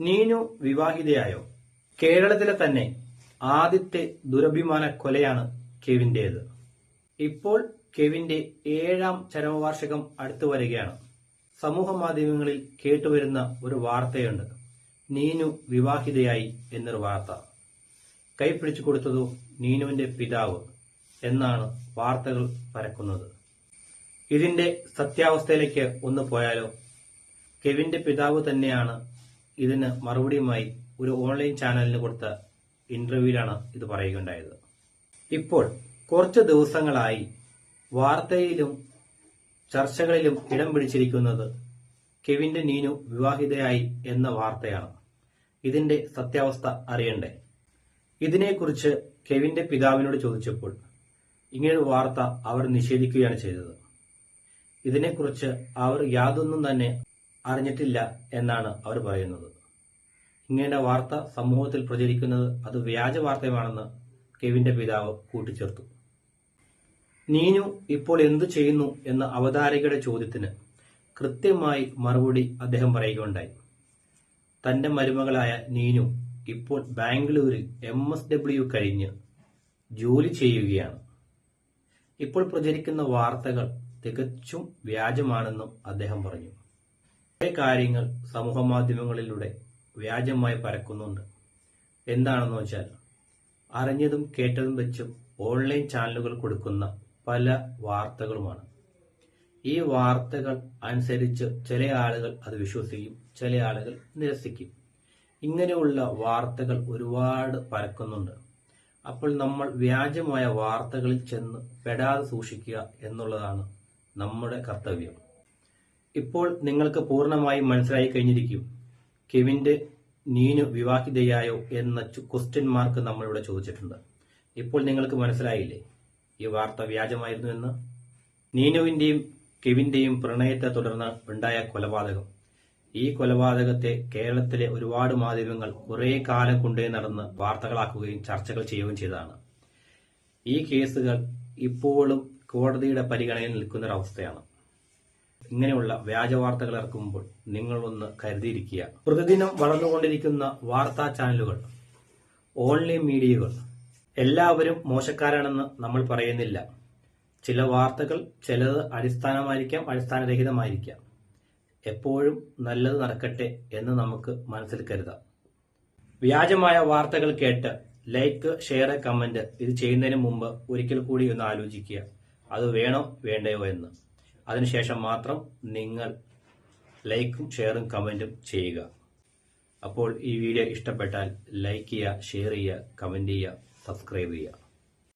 നീനു വിവാഹിതയായോ? കേരളത്തിലെ തന്നെ ആദ്യത്തെ ദുരഭിമാന കൊലയാണ് കെവിന്റേത്. ഇപ്പോൾ കെവിന്റെ ഏഴാം ചരമവാർഷികം അടുത്തു വരികയാണ്. സമൂഹ മാധ്യമങ്ങളിൽ കേട്ടുവരുന്ന ഒരു വാർത്തയുണ്ട്. നീനു വിവാഹിതയായി എന്നൊരു വാർത്ത. കൈപ്പിടിച്ചു കൊടുത്തതു നീനുവിന്റെ പിതാവ് എന്നാണ് വാർത്തകൾ പരക്കുന്നത്. ഇതിന്റെ സത്യാവസ്ഥയിലേക്ക് ഒന്ന് പോയാലോ? കെവിന്റെ പിതാവ് തന്നെയാണ് ഇതിന് മറുപടിയുമായി ഒരു ഓൺലൈൻ ചാനലിന് കൊടുത്ത ഇന്റർവ്യൂവിലാണ് ഇത് പറയുകയുണ്ടായത്. ഇപ്പോൾ കുറച്ച് ദിവസങ്ങളായി വാർത്തയിലും ചർച്ചകളിലും ഇടം പിടിച്ചിരിക്കുന്നത് കെവിന്റെ നീനു വിവാഹിതയായി എന്ന വാർത്തയാണ്. ഇതിന്റെ സത്യാവസ്ഥ അറിയണ്ടേ? ഇതിനെക്കുറിച്ച് കെവിന്റെ പിതാവിനോട് ചോദിച്ചപ്പോൾ ഇങ്ങനൊരു വാർത്ത അവർ നിഷേധിക്കുകയാണ് ചെയ്തത്. ഇതിനെക്കുറിച്ച് അവർ യാതൊന്നും തന്നെ അറിഞ്ഞിട്ടില്ല എന്നാണ് അവർ പറയുന്നത്. ഇങ്ങനെ വാർത്ത സമൂഹത്തിൽ പ്രചരിക്കുന്നത് അത് വ്യാജ വാർത്തയുമാണെന്ന് കെവിന്റെ പിതാവ് കൂട്ടിച്ചേർത്തു. നീനു ഇപ്പോൾ എന്തു ചെയ്യുന്നു എന്ന അവതാരകയുടെ ചോദ്യത്തിന് കൃത്യമായി മറുപടി അദ്ദേഹം പറയുകയുണ്ടായി. തന്റെ മരുമകളായ നീനു ഇപ്പോൾ ബാംഗ്ലൂരിൽ എം എസ് ഡബ്ല്യു കഴിഞ്ഞ് ജോലി ചെയ്യുകയാണ്. ഇപ്പോൾ പ്രചരിക്കുന്ന വാർത്തകൾ തികച്ചും വ്യാജമാണെന്നും അദ്ദേഹം പറഞ്ഞു. കുറേ കാര്യങ്ങൾ സമൂഹ മാധ്യമങ്ങളിലൂടെ വ്യാജമായി പരക്കുന്നുണ്ട്. എന്താണെന്ന് വെച്ചാൽ അറിഞ്ഞതും കേട്ടതും വെച്ചും ഓൺലൈൻ ചാനലുകൾ കൊടുക്കുന്ന പല വാർത്തകളുമാണ്. ഈ വാർത്തകൾ അനുസരിച്ച് ചില ആളുകൾ അത് വിശ്വസിക്കും ചില ആളുകൾ നിരസിക്കും. ഇങ്ങനെയുള്ള വാർത്തകൾ ഒരുപാട് പരക്കുന്നുണ്ട്. അപ്പോൾ നമ്മൾ വ്യാജമായ വാർത്തകളിൽ ചെന്ന് പെടാതെ സൂക്ഷിക്കുക എന്നുള്ളതാണ് നമ്മുടെ കർത്തവ്യം. ഇപ്പോൾ നിങ്ങൾക്ക് പൂർണമായും മനസ്സിലായി കഴിഞ്ഞിരിക്കും. കെവിന്റെ നീനു വിവാഹിതയായോ എന്ന ക്വസ്റ്റ്യൻ മാർക്ക് നമ്മളിവിടെ ചോദിച്ചിട്ടുണ്ട്. ഇപ്പോൾ നിങ്ങൾക്ക് മനസ്സിലായില്ലേ? ഈ വാർത്ത വ്യാജമായിരുന്നു എന്ന്. നീനുവിന്റെയും കെവിന്റെയും പ്രണയത്തെ തുടർന്ന് ഉണ്ടായ കൊലപാതകം. ഈ കൊലപാതകത്തെ കേരളത്തിലെ ഒരുപാട് മാധ്യമങ്ങൾ കുറെ കാലം കൊണ്ടേ നടന്ന് വാർത്തകളാക്കുകയും ചർച്ചകൾ ചെയ്യുകയും ചെയ്തതാണ്. ഈ കേസുകൾ ഇപ്പോഴും കോടതിയുടെ പരിഗണനയിൽ നിൽക്കുന്ന ഒരവസ്ഥയാണ് ഇങ്ങനെയുള്ള വ്യാജ വാർത്തകൾ ഇറക്കുമ്പോൾ നിങ്ങൾ ഒന്ന് കരുതിയിരിക്കുക. പ്രതിദിനം വളർന്നുകൊണ്ടിരിക്കുന്ന വാർത്താ ചാനലുകൾ ഓൺലൈൻ മീഡിയകൾ എല്ലാവരും മോശക്കാരാണെന്ന് നമ്മൾ പറയുന്നില്ല. ചില വാർത്തകൾ ചിലത് അടിസ്ഥാനമായിരിക്കാം അടിസ്ഥാനരഹിതമായിരിക്കാം. എപ്പോഴും നല്ലത് നടക്കട്ടെ എന്ന് നമുക്ക് മനസ്സിൽ കരുതാം. വ്യാജമായ വാർത്തകൾ കേട്ട് ലൈക്ക് ഷെയർ കമന്റ് ഇത് ചെയ്യുന്നതിന് മുമ്പ് ഒരിക്കൽ കൂടി ഒന്ന് ആലോചിക്കുക. അത് വേണോ വേണ്ടയോ എന്ന്. അതിനുശേഷം മാത്രം നിങ്ങൾ ലൈക്കും ഷെയറും കമന്റും ചെയ്യുക. അപ്പോൾ ഈ വീഡിയോ ഇഷ്ടപ്പെട്ടാൽ ലൈക്ക് ചെയ്യുക ഷെയർ ചെയ്യുക കമന്റ് ചെയ്യുക സബ്സ്ക്രൈബ് ചെയ്യുക.